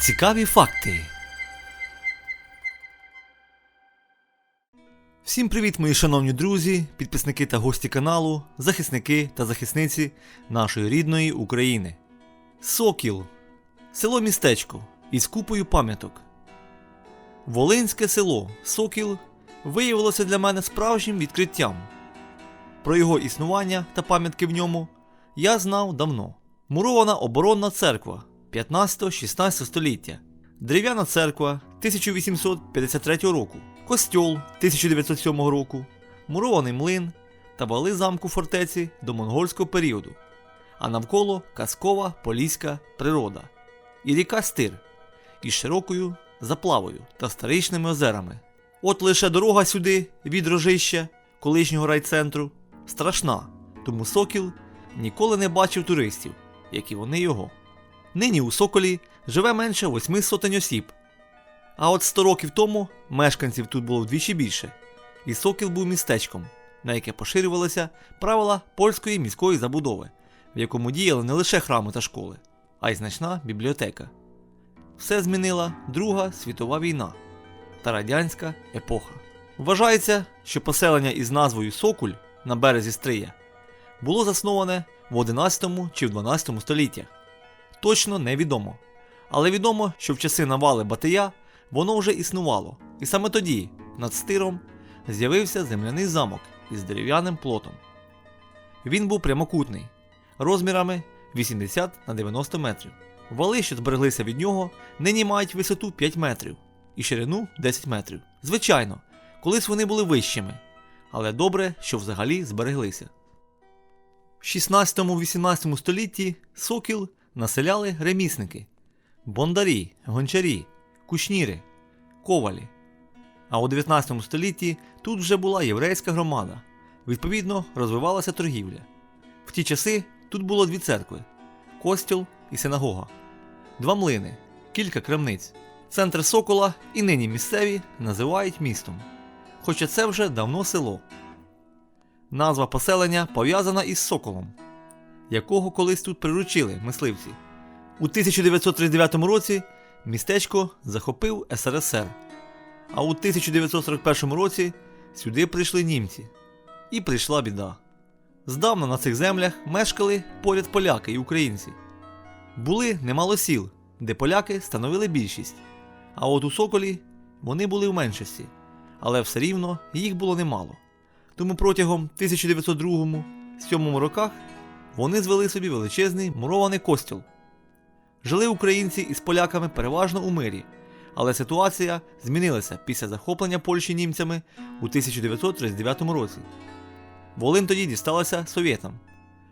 Цікаві факти. Всім привіт, мої шановні друзі, підписники та гості каналу, захисники та захисниці нашої рідної України. Сокіл. Село містечко із купою пам'яток. Волинське село Сокіл виявилося для мене справжнім відкриттям. Про його існування та пам'ятки в ньому я знав давно. Мурована оборонна церква 15-16 століття, дерев'яна церква 1853 року, костьол 1907 року, мурований млин та вали замку фортеці до монгольського періоду, а навколо казкова поліська природа. І ріка Стир із широкою заплавою та старичними озерами. От лише дорога сюди від рожища, колишнього райцентру, страшна, тому Сокіл ніколи не бачив туристів, як і вони його. Нині у Соколі живе менше восьми сотень осіб. А от 100 років тому мешканців тут було вдвічі більше, і Сокіл був містечком, на яке поширювалися правила польської міської забудови, в якому діяли не лише храми та школи, а й значна бібліотека. Все змінила Друга світова війна та радянська епоха. Вважається, що поселення із назвою Сокуль на березі Стрия було засноване в 11 чи в 12 століттях. Точно невідомо. Але відомо, що в часи навали Батия воно вже існувало, і саме тоді над стиром з'явився земляний замок із дерев'яним плотом. Він був прямокутний, розмірами 80 на 90 метрів. Вали, що збереглися від нього, нині мають висоту 5 метрів і ширину 10 метрів. Звичайно, колись вони були вищими, але добре, що взагалі збереглися. В 16-18 столітті Сокіл населяли ремісники, бондарі, гончарі, кушніри, ковалі. А у 19 столітті тут вже була єврейська громада, відповідно, розвивалася торгівля. В ті часи тут було дві церкви костіл і синагога, два млини, кілька крамниць. Центр Сокола і нині місцеві називають містом, хоча це вже давно село. Назва поселення пов'язана із соколом, якого колись тут приручили мисливці. У 1939 році містечко захопив СРСР, а у 1941 році сюди прийшли німці. І прийшла біда. Здавна на цих землях мешкали поряд поляки і українці. Були немало сіл, де поляки становили більшість. А от у Соколі вони були в меншості, але все рівно їх було немало. Тому протягом 1902-7 роках вони звели собі величезний мурований костюл. Жили українці із поляками переважно у мирі, але ситуація змінилася після захоплення Польщі німцями у 1939 році. Волин тоді дісталася совєтам.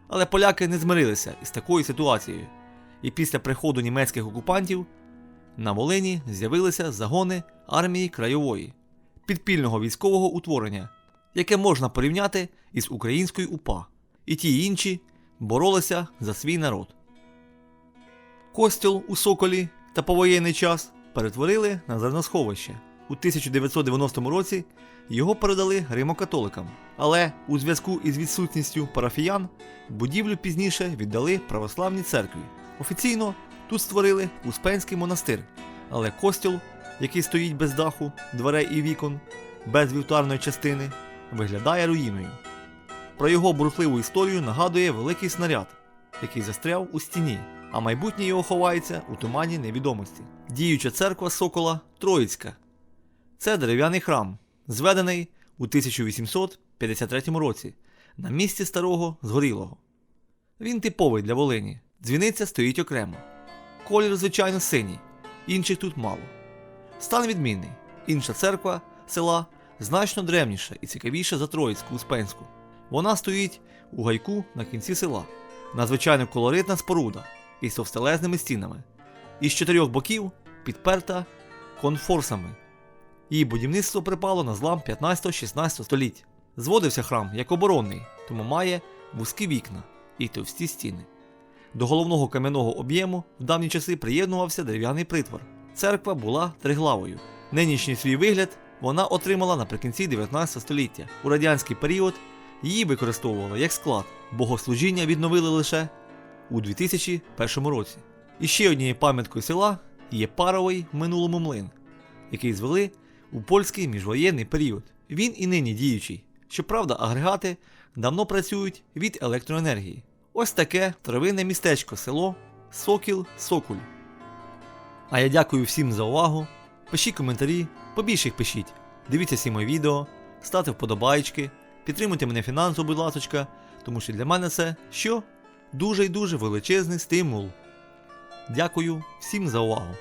Але поляки не змирилися із такою ситуацією, і після приходу німецьких окупантів на Волині з'явилися загони армії краєвої, підпільного військового утворення, яке можна порівняти із українською УПА, і ті інші боролися за свій народ. Костіл у Соколі та повоєнний час перетворили на зерносховище. У 1990 році його передали римокатоликам, але у зв'язку із відсутністю парафіян будівлю пізніше віддали православній церкві. Офіційно тут створили Успенський монастир, але костіл, який стоїть без даху, дверей і вікон, без вівтарної частини, виглядає руїною. Про його бурхливу історію нагадує великий снаряд, який застряв у стіні, а майбутнє його ховається у тумані невідомості. Діюча церква Сокола Троїцька. Це дерев'яний храм, зведений у 1853 році на місці старого згорілого. Він типовий для Волині. Дзвіниця стоїть окремо. Колір, звичайно, синій, інших тут мало. Стан відмінний. Інша церква села значно древніша і цікавіша за Троїцьку Успенську. Вона стоїть у гайку на кінці села. Надзвичайно колоритна споруда із товстелезними стінами. Із чотирьох боків підперта конфорсами. Її будівництво припало на злам 15-16 століть. Зводився храм як оборонний, тому має вузькі вікна і товсті стіни. До головного кам'яного об'єму в давні часи приєднувався дерев'яний притвор. Церква була триглавою. Нинішній свій вигляд вона отримала наприкінці 19 століття. У радянський період її використовували як склад. Богослужіння відновили лише у 2001 році. І ще однією пам'яткою села є паровий в минулому млин, який звели у польський міжвоєнний період. Він і нині діючий. Щоправда, агрегати давно працюють від електроенергії. Ось таке травинне містечко, село Сокіл Сокуль. А я дякую всім за увагу. Пишіть коментарі, побільше їх пишіть. Дивіться всі мої відео, ставте вподобайки, підтримуйте мене фінансово, будь ласочка, тому що для мене це що? Дуже і дуже величезний стимул. Дякую всім за увагу.